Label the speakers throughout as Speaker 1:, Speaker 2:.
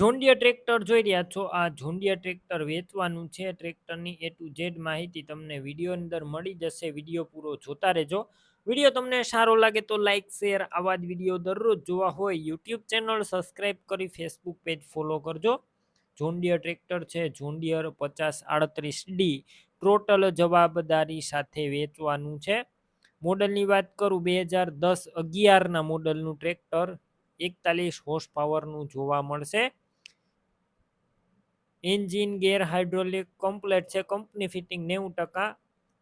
Speaker 1: John Deere tractor જોઈ રહ્યા છો? આ જોન્ડિયા ટ્રેક્ટર વેચવાનું છે. ટ્રેક્ટરની એ ટુ ઝેડ માહિતી તમને વીડિયો અંદર મળી જશે. વીડિયો પૂરો જોતા રહેજો. વીડિયો તમને સારો લાગે તો લાઇક શેર આવા જ વીડિયો દરરોજ જોવા હોય. યુટ્યુબ ચેનલ સબસ્ક્રાઇબ કરી ફેસબુક પેજ ફોલો કરજો. જોન્ડિયર ટ્રેક્ટર છે. જોન્ડિયર પચાસ આડત્રીસ ડી. ટોટલ જવાબદારી સાથે વેચવાનું છે. મોડલની વાત કરું, બે હજાર દસ અગિયારના મોડલનું ટ્રેક્ટર એકતાલીસ હોર્સ પાવરનું જોવા મળશે. એન્જિન ગેર હાઇડ્રોલિક કમ્પ્લેટ છે. કંપની ફિટિંગ નેવું ટકા.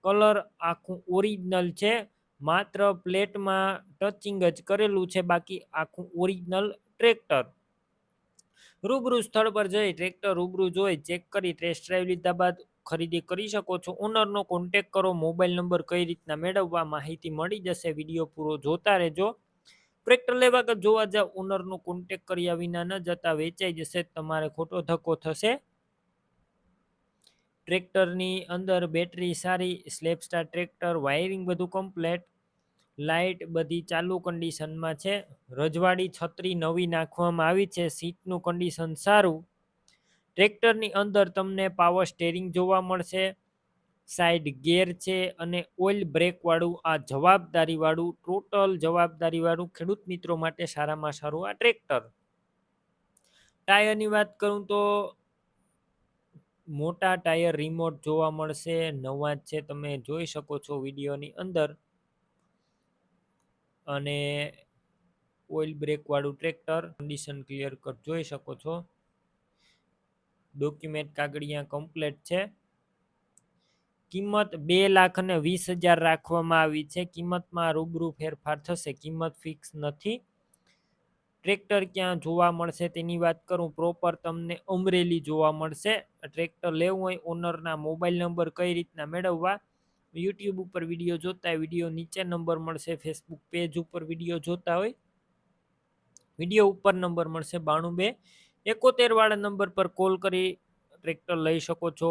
Speaker 1: કલર આખું ઓરિજિનલ છે. માત્ર પ્લેટમાં ટચિંગ જ કરેલું છે. બાકી આખું ઓરિજિનલ ટ્રેક્ટર. રૂબરૂ સ્થળ પર જઈ ટ્રેક્ટર રૂબરૂ જોઈ ચેક કરી ટેસ્ટ ડ્રાઈવ લીધા બાદ ખરીદી કરી શકો છો. ઓનરનો કોન્ટેક કરો. મોબાઈલ નંબર કઈ રીતના મેળવવા માહિતી મળી જશે. વીડિયો પૂરો જોતા રહેજો. ટ્રેક્ટર લેવા કે જોવા જાવ ઓનરનો કોન્ટેક કર્યા વિના ન જતા વેચાઈ જશે, તમારે ખોટો ધક્કો થશે. ટ્રેક્ટરની અંદર બેટરી સારી સ્લેપ સ્ટાર ટ્રેક્ટર વાયરિંગ બધું કમ્પ્લેટ લાઇટ બધી ચાલુ કન્ડિશનમાં છે. રજવાડી છત્રી નવી નાખવામાં આવી છે સીટનું કન્ડિશન સારું. ટ્રેક્ટરની અંદર તમને પાવર સ્ટેરિંગ જોવા મળશે. સાઈડ ગેર છે અને ઓઇલ બ્રેકવાળું આ જવાબદારીવાળું, ટોટલ જવાબદારીવાળું ખેડૂત મિત્રો માટે સારામાં સારું આ ટ્રેક્ટર. ટાયરની વાત કરું તો મોટા ટાયર રિમોટ જોવા મળશે, નવા જ છે, તમે જોઈ શકો છો વિડીયોની અંદર. અને ઓઇલ બ્રેકવાળું ટ્રેક્ટર, કન્ડિશન ક્લિયર કટ જોઈ શકો છો. ડોક્યુમેન્ટ કાગળિયા કમ્પ્લેટ છે. કિંમત બે લાખ અને વીસ હજાર રાખવામાં આવી છે. કિંમતમાં રૂબરૂ ફેરફાર થશે. કિંમત ફિક્સ નથી. ટ્રેક્ટર ક્યાં જોવા મળશે તેની વાત કરું. પ્રોપર તમને અમરેલી જોવા મળશે. ટ્રેક્ટર લેવું હોય ઓનરના મોબાઈલ નંબર કઈ રીતના મેળવવા? યુટ્યુબ ઉપર વીડિયો જોતા વીડિયો નીચે નંબર મળશે. ફેસબુક પેજ ઉપર વીડિયો જોતા હોય વીડિયો ઉપર નંબર મળશે. બાણું બે. એકોતેર નંબર પર કોલ કરી ટ્રેક્ટર લઈ શકો છો.